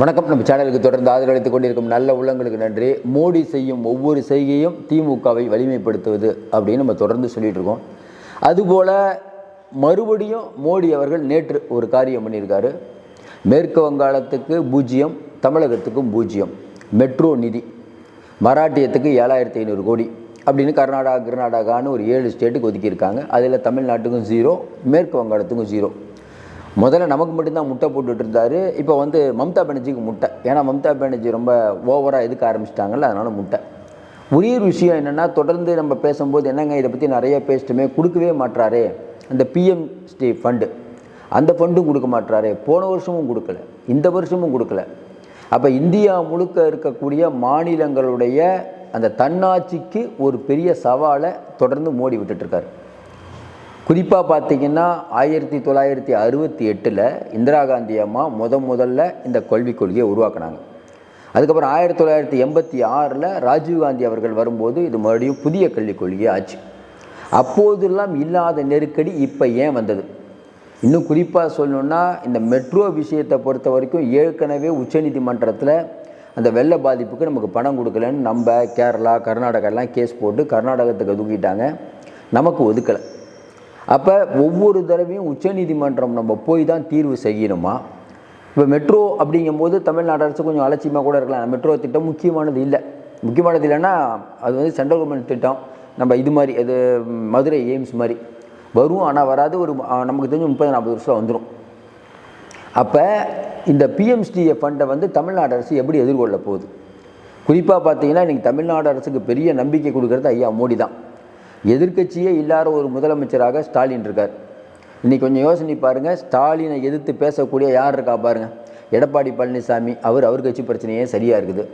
வணக்கம். நம்ம சேனலுக்கு தொடர்ந்து ஆதரவளித்துக் கொண்டிருக்கும் நல்ல உள்ளங்களுக்கு நன்றி. மோடி செய்யும் ஒவ்வொரு செய்கையும் திமுகவை வலிமைப்படுத்துவது அப்படின்னு நம்ம தொடர்ந்து சொல்லிட்டு இருக்கோம். அதுபோல் மறுபடியும் மோடி அவர்கள் நேற்று ஒரு காரியம் பண்ணியிருக்காரு. மேற்கு வங்காளத்துக்கு பூஜ்ஜியம் தமிழகத்துக்கும் பூஜ்ஜியம். மெட்ரோ நிதி. மராட்டியத்துக்கு ஏழாயிரத்தி ஐநூறு கோடி அப்படின்னு கர்நாடகா கர்நாடகான்னு ஒரு ஏழு ஸ்டேட்டுக்கு ஒதுக்கியிருக்காங்க. அதில் தமிழ்நாட்டுக்கும் ஜீரோ மேற்கு வங்காளத்துக்கும் ஜீரோ முதல்ல நமக்கு மட்டும்தான் முட்டை போட்டுட்டு இருந்தார் இப்போ வந்து மம்தா பானர்ஜிக்கு முட்டை. ஏன்னா மம்தா பானர்ஜி ரொம்ப ஓவராக எதுக்க ஆரம்பிச்சிட்டாங்கல்ல அதனால் முட்டை. ஒரே ஒரு விஷயம் என்னென்னா தொடர்ந்து நம்ம பேசும்போது என்னங்க இதை பற்றி நிறைய பேசிட்டுமே கொடுக்கவே மாட்றாரு. அந்த பிஎம் ஸ்டே ஃபண்டு அந்த ஃபண்டும் கொடுக்க மாட்றாரு. போன வருஷமும் கொடுக்கல. இந்த வருஷமும் கொடுக்கல. அப்போ இந்தியா முழுக்க இருக்கக்கூடிய மாநிலங்களுடைய அந்த தன்னாட்சிக்கு ஒரு பெரிய சவாலை தொடர்ந்து மோடி விட்டுட்ருக்காரு. குறிப்பாக பார்த்தீங்கன்னா ஆயிரத்தி தொள்ளாயிரத்தி அறுபத்தி எட்டில் இந்திரா காந்தி அம்மா முத முதல்ல இந்த கல்விக் கொள்கையை உருவாக்குனாங்க. அதுக்கப்புறம் ஆயிரத்தி தொள்ளாயிரத்தி எண்பத்தி ஆறில் ராஜீவ்காந்தி அவர்கள் வரும்போது இது மறுபடியும் புதிய கல்விக் கொள்கை ஆச்சு. அப்போதெல்லாம் இல்லாத நெருக்கடி இப்போ ஏன் வந்தது? இன்னும் குறிப்பாக சொல்லணுன்னா இந்த மெட்ரோ விஷயத்தை பொறுத்த வரைக்கும் ஏற்கனவே உச்சநீதிமன்றத்தில் அந்த வெள்ள பாதிப்புக்கு நமக்கு பணம் கொடுக்கலன்னு நம்ம கேரளா கர்நாடகாலாம் கேஸ் போட்டு கர்நாடகத்துக்கு ஒதுக்கிட்டாங்க நமக்கு ஒதுக்கலை. அப்போ ஒவ்வொரு தடவையும் உச்சநீதிமன்றம் நம்ம போய் தான் தீர்வு செய்யணுமா? இப்போ மெட்ரோ அப்படிங்கும்போது தமிழ்நாடு அரசு கொஞ்சம் அலட்சியமாக கூட இருக்கலாம். மெட்ரோ திட்டம் முக்கியமானது இல்லை. முக்கியமானது இல்லைன்னா அது வந்து சென்ட்ரல் கவர்மெண்ட் திட்டம். நம்ம இது மாதிரி அது மதுரை எய்ம்ஸ் மாதிரி. வரும் ஆனால் வராது. ஒரு நமக்கு தெரிஞ்சு முப்பது நாற்பது வருஷம் வந்துடும் அப்போ இந்த பிஎம்ஸ்டிஏ ஃபண்டை வந்து தமிழ்நாடு அரசு எப்படி எதிர்கொள்ள போகுது? குறிப்பாக பார்த்தீங்கன்னா இன்றைக்கி தமிழ்நாடு அரசுக்கு பெரிய நம்பிக்கை கொடுக்கறது ஐயா மோடி தான். எதிர்க்கட்சியே இல்லாத ஒரு முதலமைச்சராக ஸ்டாலின் இருக்கார். இன்றைக்கி கொஞ்சம் யோசனை பாருங்கள் ஸ்டாலினை எதிர்த்து பேசக்கூடிய யார் இருக்கா பாருங்கள் எடப்பாடி பழனிசாமி அவர் அவர் கட்சி பிரச்சனையே சரியாக இருக்குது.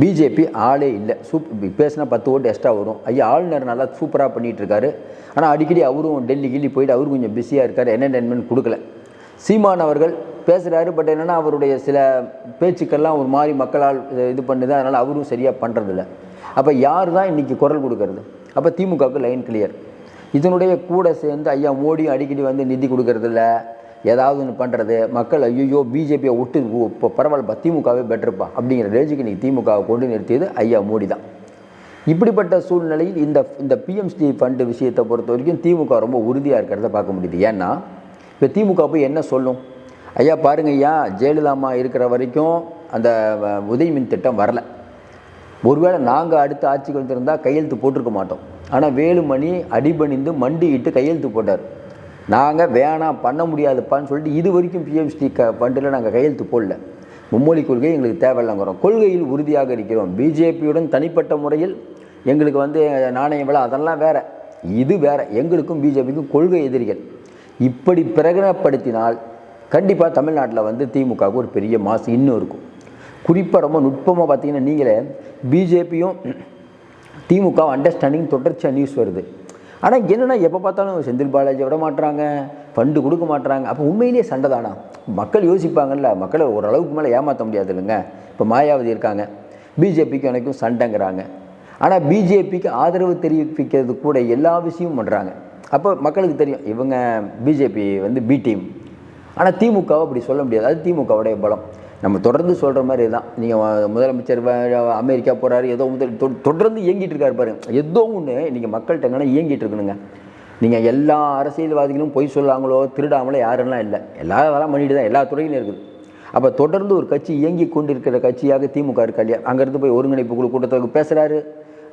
பிஜேபி ஆளே இல்லை. சூப் பேசினா பத்து ஓட்டு எக்ஸ்ட்ரா வரும். ஐயா ஆளுநர் நல்லா சூப்பராக பண்ணிகிட்ருக்காரு ஆனால் அடிக்கடி அவரும் டெல்லி கில்லி போயிட்டு அவரும் கொஞ்சம் பிஸியாக இருக்கார். என்டர்டைன்மெண்ட் கொடுக்கல. சீமான் அவர்கள் பேசுகிறாரு பட் என்னென்னா அவருடைய சில பேச்சுக்கள்லாம் ஒரு மாதிரி மக்களால் இது பண்ணுது. அதனால் அவரும் சரியாக பண்ணுறதில்ல அப்போ யார் தான் இன்றைக்கி குரல் கொடுக்கறது? அப்போ திமுகவுக்கு லைன் கிளியர் இதனுடைய கூட சேர்ந்து ஐயா மோடியும் அடிக்கடி வந்து நிதி கொடுக்கறதில்ல. ஏதாவது ஒன்று பண்ணுறது மக்கள் ஐயோ பிஜேபியை விட்டு ஓ, இப்போ பரவாயில்லப்பா திமுகவே பெட்டர்ப்பா அப்படிங்கிற ரேஞ்சுக்கு இன்றைக்கி திமுகவை கொண்டு நிறுத்தியது ஐயா மோடி தான். இப்படிப்பட்ட சூழ்நிலையில் இந்த இந்த பிஎம்சி ஃபண்டு விஷயத்தை பொறுத்த வரைக்கும் திமுக ரொம்ப உறுதியாக இருக்கிறத பார்க்க முடியுது. ஏன்னா இப்போ திமுக போய் என்ன சொல்லும்? ஐயா பாருங்க ஐயா ஜெயலலிதா அம்மா இருக்கிற வரைக்கும் அந்த உதயமின் மின் திட்டம் வரல. ஒருவேளை நாங்கள் அடுத்த ஆட்சிக்கு வந்திருந்தால் கையெழுத்து போட்டிருக்க மாட்டோம். ஆனால் வேலுமணி அடிபணிந்து மண்டியிட்டு கையெழுத்து போட்டார். நாங்கள் வேணாம் பண்ண முடியாதுப்பான்னு சொல்லிட்டு இது வரைக்கும் பிஎம்சி க ஃபண்டில் நாங்கள் கையெழுத்து போடல. மும்மொழி கொள்கை எங்களுக்கு தேவையில்லைங்கிறோம். கொள்கையில் உறுதியாக இருக்கிறோம். பிஜேபியுடன் தனிப்பட்ட முறையில் எங்களுக்கு வந்து நாணய விழா அதெல்லாம் வேறு. இது வேற. எங்களுக்கும் பிஜேபிக்கும் கொள்கை எதிரிகள். இப்படி பிரகடனப்படுத்தினால் கண்டிப்பாக தமிழ்நாட்டில் வந்து திமுகவுக்கு ஒரு பெரிய மாசு இன்னும் இருக்கும். குறிப்பாக ரொம்ப நுட்பமாக பார்த்தீங்கன்னா நீங்களே பிஜேபியும் திமுக அண்டர்ஸ்டாண்டிங் தொடர்ச்சியாக நியூஸ் வருது. ஆனால் என்னென்னா எப்போ பார்த்தாலும் செந்தில் பாலாஜி விட மாட்டுறாங்க ஃபண்டு கொடுக்க மாட்டுறாங்க அப்போ உண்மையிலேயே சண்டை தானா? மக்கள் யோசிப்பாங்கல்ல மக்களை ஓரளவுக்கு மேலே ஏமாற்ற முடியாது இல்லைங்க. இப்போ மாயாவதி இருக்காங்க பிஜேபிக்கு எனக்கும் சண்டைங்கிறாங்க. ஆனால் பிஜேபிக்கு ஆதரவு தெரிவிக்கிறது கூட எல்லா விஷயமும் பண்ணுறாங்க அப்போ மக்களுக்கு தெரியும் இவங்க பிஜேபி வந்து பி டீம் ஆனால் திமுகவை அப்படி சொல்ல முடியாது. அது திமுகவுடைய பலம். நம்ம தொடர்ந்து சொல்கிற மாதிரி தான் நீங்கள் முதலமைச்சர் அமெரிக்கா போகிறாரு ஏதோ முதல் தொ- தொடர்ந்து இயங்கிட்டு இருக்காரு பாருங்க ஏதோ ஒன்று நீங்கள் மக்கள்கிட்ட என்னன்னா இயங்கிட்டு இருக்கணுங்க. நீங்கள் எல்லா அரசியல்வாதிகளும் பொய் சொல்லாங்களோ திருடாமலோ யாரெல்லாம் இல்லை. எல்லா வேலை பண்ணிட்டு தான் எல்லா துறையிலும் இருக்குது. அப்போ தொடர்ந்து ஒரு கட்சி இயங்கி கொண்டிருக்கிற கட்சியாக திமுக இருக்கா இல்லையா? அங்கேருந்து போய் ஒருங்கிணைப்பு குழு கூட்டத்துக்கு பேசுகிறாரு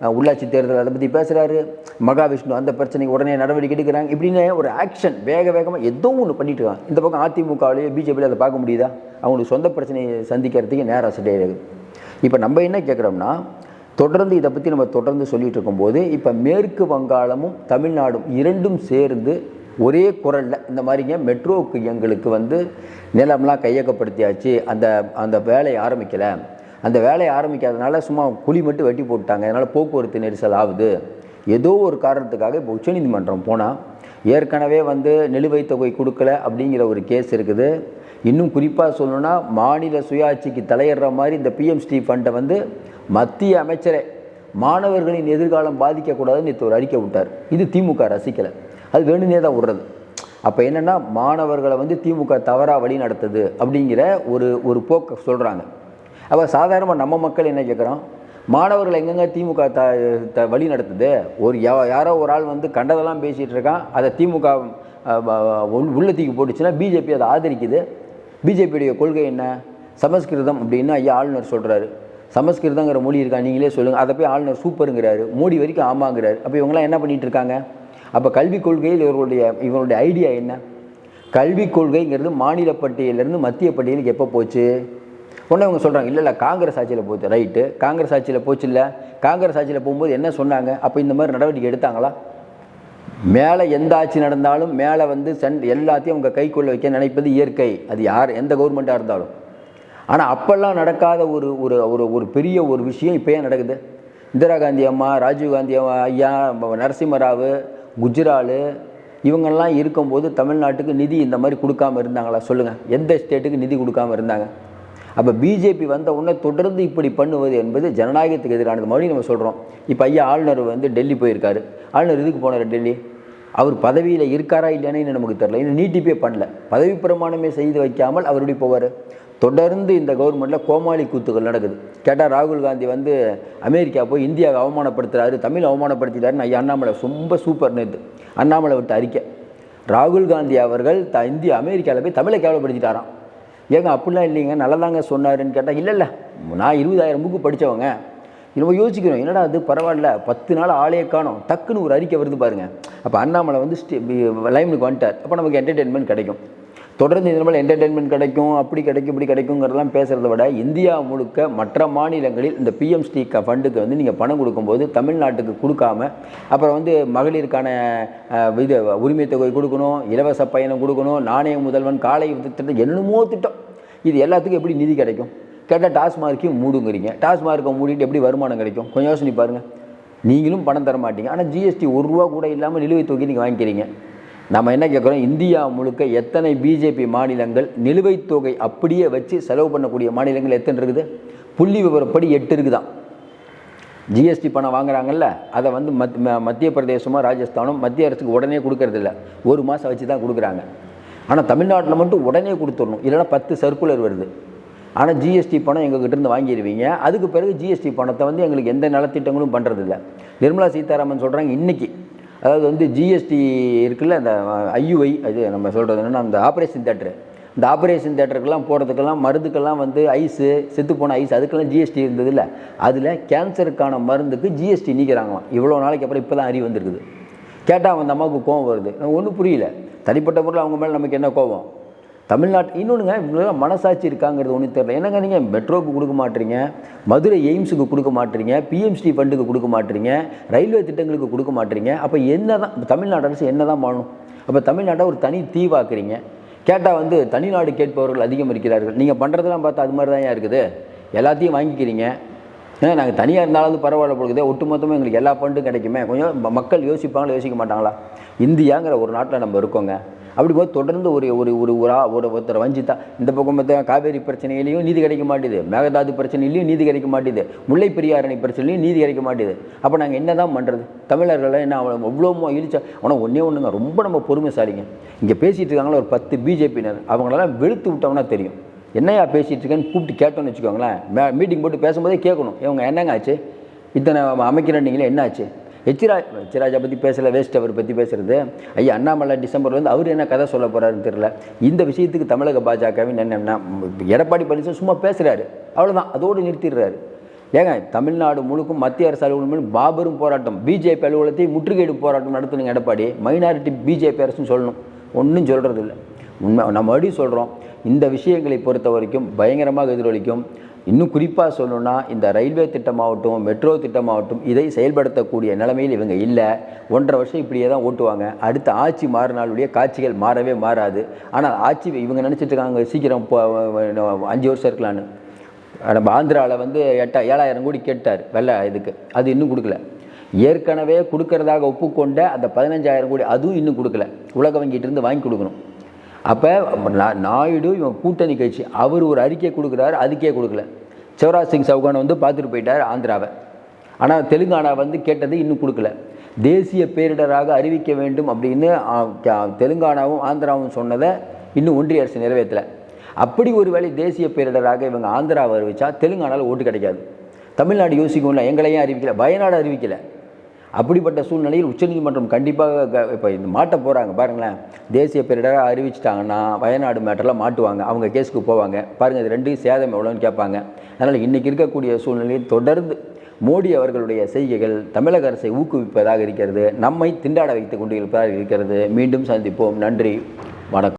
உள்ளாட்சி தேர்தல் அதை பற்றி பேசுகிறாரு மகாவிஷ்ணு அந்த பிரச்சனைக்கு உடனே நடவடிக்கை எடுக்கிறாங்க. இப்படின்னு ஒரு ஆக்ஷன் வேக வேகமாக ஏதோ ஒன்று பண்ணிட்டு இருக்காங்க. இந்த பக்கம் அதிமுகவிலேயே பிஜேபியில் அதை பார்க்க முடியுதா? அவங்களுக்கு சொந்த பிரச்சனையை சந்திக்கிறதுக்கு நேரம் சரியாக இப்போ நம்ம என்ன கேட்குறோம்னா தொடர்ந்து இதை பற்றி நம்ம தொடர்ந்து சொல்லிகிட்டு இருக்கும்போது இப்போ மேற்கு வங்காளமும் தமிழ்நாடும் இரண்டும் சேர்ந்து ஒரே குரலில் இந்த மாதிரிங்க மெட்ரோவுக்கு எங்களுக்கு வந்து நிலம்லாம் கையகப்படுத்தியாச்சு அந்த அந்த வேலையை ஆரம்பிக்கலை. அந்த வேலையை ஆரம்பிக்காதனால சும்மா குழி மட்டும் வெட்டி போட்டாங்க அதனால் போக்குவரத்து நெரிசல் ஆகுது. ஏதோ ஒரு காரணத்துக்காக இப்போ உச்சநீதிமன்றம் போனால் ஏற்கனவே வந்து நிலுவைத் தொகை கொடுக்கல அப்படிங்கிற ஒரு கேஸ் இருக்குது. இன்னும் குறிப்பாக சொல்லணும்னா மாநில சுயாட்சிக்கு தலையிடுற மாதிரி இந்த பிஎம்ஸ்டி ஃபண்டை வந்து மத்திய அமைச்சரே மாணவர்களின் எதிர்காலம் பாதிக்கக்கூடாதுன்னு நேற்று ஒரு அறிக்கை விட்டார். இது திமுக ரசிக்கலை. அது வேணுனே தான் விடுறது. அப்போ என்னென்னா மாணவர்களை வந்து திமுக தவறாக வழி நடத்துது அப்படிங்கிற ஒரு ஒரு போக்கை சொல்கிறாங்க அப்போ சாதாரணமாக நம்ம மக்கள் என்ன கேட்குறோம் மாணவர்கள் எங்கெங்க திமுக த த வழி நடத்துது? ஒரு யா- யாரோ ஒரு ஆள் வந்து கண்டதெல்லாம் பேசிகிட்டு இருக்கான். அதை திமுக அஹ், உள்ளத்துக்கு போட்டுச்சுன்னா பிஜேபி அதை ஆதரிக்குது. பிஜேபியுடைய கொள்கை என்ன? சமஸ்கிருதம் அப்படின்னு ஐயா ஆளுநர் சொல்கிறாரு சமஸ்கிருதங்கிற மொழி இருக்கா? நீங்களே சொல்லுங்கள் அதை போய் ஆளுநர் சூப்பருங்கிறாரு. மோடி வரைக்கும் ஆமாங்கிறாரு. அப்போ இவங்களாம் என்ன பண்ணிகிட்டு இருக்காங்க? அப்போ கல்விக் கொள்கையில் இவர்களுடைய இவருடைய ஐடியா என்ன? கல்விக் கொள்கைங்கிறது மாநில பட்டியலேருந்து மத்திய பட்டியலுக்கு எப்போ போச்சு? உடனே இவங்க சொல்கிறாங்க இல்லை இல்லை காங்கிரஸ் ஆட்சியில் போச்சு. ரைட்டு காங்கிரஸ் ஆட்சியில் போச்சு இல்லை? காங்கிரஸ் ஆட்சியில் போகும்போது என்ன சொன்னாங்க? அப்போ இந்த மாதிரி நடவடிக்கை எடுத்தாங்களா? மேலே எந்த ஆட்சி நடந்தாலும் மேலே வந்து சென் எல்லாத்தையும் அவங்க கைக்குள்ளே வைக்க நினைப்பது இயற்கை. அது யார் எந்த கவர்மெண்ட்டாக இருந்தாலும். ஆனால் அப்போல்லாம் நடக்காத ஒரு ஒரு ஒரு ஒரு பெரிய ஒரு விஷயம் இப்போ ஏன் நடக்குது? இந்திரா காந்தி அம்மா ராஜீவ் காந்தி அம்மா ஐயா நரசிம்மராவ் குஜ்ராலு இவங்கெல்லாம் இருக்கும்போது தமிழ்நாட்டுக்கு நிதி இந்த மாதிரி கொடுக்காம இருந்தாங்களா? சொல்லுங்கள் எந்த ஸ்டேட்டுக்கு நிதி கொடுக்காம இருந்தாங்க? அப்போ பிஜேபி வந்த உடனே தொடர்ந்து இப்படி பண்ணுவது என்பது ஜனநாயகத்துக்கு எதிரானது. மறுபடியும் நம்ம சொல்கிறோம் இப்போ ஐயா ஆளுநர் வந்து டெல்லி போயிருக்காரு. ஆளுநர் இதுக்கு போனார் டெல்லி? அவர் பதவியில் இருக்காரா இல்லையானே நமக்கு தெரில இன்னும் நீட்டிப்பே பண்ணல. பதவி பிரமாணமே செய்து வைக்காமல் அவர் எப்படி போவார்? தொடர்ந்து இந்த கவர்மெண்ட்டில் கோமாளி கூத்துக்கள் நடக்குது. கேட்டால் ராகுல் காந்தி வந்து அமெரிக்கா போய் இந்தியாவை அவமானப்படுத்துகிறாரு தமிழ் அவமானப்படுத்திட்டாருன்னு ஐயா அண்ணாமலை ரொம்ப சூப்பர் நேத்து. அண்ணாமலை விட்டு அறிக்கை. ராகுல் காந்தி அவர்கள் த இந்தியா அமெரிக்காவில் போய் தமிழை கேவலப்படுத்திட்டாராம். ஏங்க அப்படிலாம் இல்லைங்க நல்லதாங்க சொன்னாருன்னு கேட்டால் இல்லை இல்லை நான் இருபதாயிரம் புக்கு படித்தவங்க நம்ம யோசிக்கிறோம் என்னடா அது பரவாயில்ல பத்து நாள் ஆளே காணோம். டக்குன்னு ஒரு அறிக்கை வருது பாருங்கள் அப்போ அண்ணாமலை வந்து ஸ்டி லைனுக்கு வந்துட்டார். அப்போ நமக்கு என்டர்டெயின்மெண்ட் கிடைக்கும். தொடர்ந்து இந்த என்டர்டெயின்மெண்ட் கிடைக்கும் அப்படி கிடைக்கும் இப்படி கிடைக்குங்கிறதெல்லாம் பேசுகிறத விட இந்தியா முழுக்க மற்ற மாநிலங்களில் இந்த பிஎம்ஸ்டி ஃபண்டுக்கு வந்து நீங்கள் பணம் கொடுக்கும்போது தமிழ்நாட்டுக்கு கொடுக்காம அப்புறம் வந்து மகளிருக்கான இது உரிமை தொகை கொடுக்கணும் இலவச பயணம் கொடுக்கணும் நாணய முதல்வன் காலை திட்டம் என்னமோ திட்டம். இது எல்லாத்துக்கும் எப்படி நிதி கிடைக்கும்? கேட்டால் டாஸ்மார்க்கையும் மூடுங்கிறீங்க. டாஸ்மார்க்கை மூடிட்டு எப்படி வருமானம் கிடைக்கும்? கொஞ்சம் யோசனை பாருங்கள் நீங்களும் பணம் தர மாட்டீங்க. ஆனால் ஜிஎஸ்டி ஒரு ரூபா கூட இல்லாமல் நிலுவைத் தொகை நீங்கள் வாங்கிக்கிறீங்க. நம்ம என்ன கேட்குறோம் இந்தியா முழுக்க எத்தனை பிஜேபி மாநிலங்கள் நிலுவைத் தொகை அப்படியே வச்சு செலவு பண்ணக்கூடிய மாநிலங்கள் எத்தனை இருக்குது? புள்ளி விவரப்படி எட்டு இருக்குதான் ஜிஎஸ்டி பணம் வாங்குறாங்கல்ல அதை வந்து மத் ம- மத்திய பிரதேசமோ ராஜஸ்தானும் மத்திய அரசுக்கு உடனே கொடுக்கறதில்ல. ஒரு மாதம் வச்சு தான் கொடுக்குறாங்க. ஆனால் தமிழ்நாட்டில் மட்டும் உடனே கொடுத்துடணும். இல்லைன்னா பத்து சர்க்குலர் வருது. ஆனால் ஜிஎஸ்டி பணம் எங்ககிட்ட இருந்து வாங்கிடுவீங்க அதுக்கு பிறகு ஜிஎஸ்டி பணத்தை வந்து எங்களுக்கு எந்த நலத்திட்டங்களும் பண்ணுறதில்ல நிர்மலா சீதாராமன் சொல்கிறாங்க இன்றைக்கி அதாவது வந்து ஜிஎஸ்டி இருக்குல்ல அந்த ஐயுஐ அது நம்ம சொல்கிறது என்னென்னா அந்த ஆப்ரேஷன் தேட்டரு இந்த ஆப்ரேஷன் தேட்டருக்கெல்லாம் போகிறதுக்கெல்லாம் மருந்துக்கெல்லாம் வந்து ஐஸு செத்து போன ஐஸ் அதுக்கெல்லாம் ஜிஎஸ்டி இருந்தது இல்லை அதில் கேன்சருக்கான மருந்துக்கு ஜிஎஸ்டி நீக்கிறாங்களாம். இவ்வளோ நாளைக்கு அப்புறம் இப்போ தான் அறிவு வந்திருக்குது. கேட்டால் அந்த அம்மாவுக்கு கோவம் வருது. ஒன்றும் புரியல. தனிப்பட்ட பொருள் அவங்க மேலே நமக்கு என்ன கோவம்? தமிழ்நாட்டு இன்னொன்றுங்க இவ்வளோ மனசாட்சி இருக்காங்கிறது ஒன்றும் தெரியல. என்னங்க நீங்கள் மெட்ரோக்கு கொடுக்க மாட்டீங்க. மதுரை எய்ம்ஸுக்கு கொடுக்க மாட்டீங்க. பிஎம்ஸ்டி ஃபண்டுக்கு கொடுக்க மாட்டீங்க. ரயில்வே திட்டங்களுக்கு கொடுக்க மாட்டீங்க. அப்போ என்ன தான் தமிழ்நாடு அரசு என்ன தான் பண்ணணும் அப்போ தமிழ்நாட்டை ஒரு தனி தீவாக்குறீங்க. கேட்டால் வந்து தனிநாடு கேட்பவர்கள் அதிகம் இருக்கிறார்கள். நீங்கள் பண்ணுறதெல்லாம் பார்த்தா அது மாதிரி தான் ஏன் இருக்குது? எல்லாத்தையும் வாங்கிக்கிறீங்க. ஏன்னா நாங்கள் தனியாக இருந்தாலும் பரவாயில்ல போகுது ஒட்டுமொத்தமாக எங்களுக்கு எல்லா ஃபண்டும் கிடைக்குமே. கொஞ்சம் மக்கள் யோசிப்பாங்களா யோசிக்க மாட்டாங்களா? இந்தியாங்கிற ஒரு நாட்டில் நம்ம இருக்கோங்க. அப்படி போது தொடர்ந்து ஒரு ஒரு ஒரு ஒரு ஒரு ஒருத்தர் வஞ்சித்தா இந்த பக்கம் பார்த்தா காவேரி பிரச்சனையிலையும் நீதி கிடைக்க மாட்டேது. மேகதாது பிரச்சனையிலையும் நீதி கிடைக்க மாட்டேது. முல்லை பெரியார் பிரச்சனையிலையும் நீதி கிடைக்க மாட்டேது. அப்போ நாங்கள் என்ன தான் பண்ணுறது தமிழர்கள் என்ன அவன் எவ்வளோ இழிச்சா ஆனால் ஒன்றே ஒன்றுங்க ரொம்ப நம்ம பொறுமைசாலிங்க. இங்கே பேசிகிட்டு இருக்காங்களா ஒரு பத்து பிஜேபியினர். அவங்களெல்லாம் வெளுத்து விட்டோம்னா தெரியும். என்னையா பேசிகிட்டு இருக்கேன்னு கூப்பிட்டு கேட்டோன்னு வச்சுக்கோங்களேன். மே மீட்டிங் போட்டு பேசும்போதே கேட்கணும். இவங்க என்னங்க ஆச்சு? இத்தனை அமைக்கிறேன் நீங்களே என்ன ஆச்சு? எச்சிராஜ் எச்சிராஜை பற்றி பேசலை வேஸ்ட் அவர் பற்றி பேசுறது. ஐயா அண்ணாமலை டிசம்பர் வந்து அவர் என்ன கதை சொல்ல போகிறாருன்னு தெரியல. இந்த விஷயத்துக்கு தமிழக பாஜகவின் என்னென்னா எடப்பாடி பழனிசாமி சும்மா பேசுகிறாரு அவ்வளோதான் அதோடு நிறுத்திடுறாரு. ஏங்க தமிழ்நாடு முழுக்கும் மத்திய அரசு அலுவலகம் பாபரும் போராட்டம். பிஜேபி அலுவலகத்தை முற்றுகையிடும் போராட்டம் நடத்தணுங்க எடப்பாடி. மைனாரிட்டி பிஜேபி அரசுன்னு சொல்லணும். ஒன்றும் சொல்கிறது இல்லை உண்மை நம்ம மறுபடியும் சொல்கிறோம் இந்த விஷயங்களை பொறுத்த வரைக்கும் பயங்கரமாக எதிரொலிக்கும். இன்னும் குறிப்பாக சொல்லணும்னா இந்த ரயில்வே திட்டமாகட்டும் மெட்ரோ திட்டமாகட்டும் இதை செயல்படுத்தக்கூடிய நிலைமையில் இவங்க இல்லை. ஒன்றரை வருஷம் இப்படியே தான் ஓட்டுவாங்க. அடுத்த ஆட்சி மாறினாலுடைய காட்சிகள் மாறவே மாறாது. ஆனால் ஆட்சி இவங்க நினச்சிட்டு இருக்காங்க சீக்கிரம் அஞ்சு வருஷம் இருக்கலான்னு நம்ம ஆந்திராவில் வந்து எட்டா ஏழாயிரம் கோடி கேட்டார் வெள்ளை இதுக்கு. அது இன்னும் கொடுக்கல. ஏற்கனவே கொடுக்கறதாக ஒப்புக்கொண்ட அந்த பதினஞ்சாயிரம் கோடி அதுவும் இன்னும் கொடுக்கல. உலக வங்கிட்டிருந்து வாங்கி கொடுக்கணும். அப்போ நாயுடு இவன் கூட்டணி கட்சி அவர் ஒரு அறிக்கை கொடுக்குறாரு அதுக்கே கொடுக்கல. சிவராஜ் சிங் சவுகான் வந்து பார்த்துட்டு போயிட்டார் ஆந்திராவை. ஆனால் தெலுங்கானா வந்து கேட்டது இன்னும் கொடுக்கல. தேசிய பேரிடராக அறிவிக்க வேண்டும் அப்படின்னு தெலுங்கானாவும் ஆந்திராவும் சொன்னதை இன்னும் ஒன்றிய அரசு நிறைவேற்றலை. அப்படி ஒரு வேளை தேசிய பேரிடராக இவங்க ஆந்திராவை அறிவித்தா தெலுங்கானாவில் ஓட்டு கிடைக்காது. தமிழ்நாடு யோசிக்கும்ல எங்களையும் அறிவிக்கலை வயநாடு அறிவிக்கலை. அப்படிப்பட்ட சூழ்நிலையில் உச்சநீதிமன்றம் கண்டிப்பாக இப்போ இந்த மாட்ட போகிறாங்க பாருங்களேன். தேசிய பேரிடராக அறிவிச்சிட்டாங்கன்னா வயநாடு மேட்டரில் மாட்டுவாங்க அவங்க கேஸுக்கு போவாங்க. பாருங்கள் இது ரெண்டையும் சேதம் எவ்வளோன்னு கேட்பாங்க. அதனால் இன்றைக்கி இருக்கக்கூடிய சூழ்நிலையில் தொடர்ந்து மோடி அவர்களுடைய செய்கைகள் தமிழக அரசை ஊக்குவிப்பதாக இருக்கிறது நம்மை திண்டாட வைத்துக் கொண்டு இருப்பதாக இருக்கிறது. மீண்டும் சந்திப்போம். நன்றி வணக்கம்.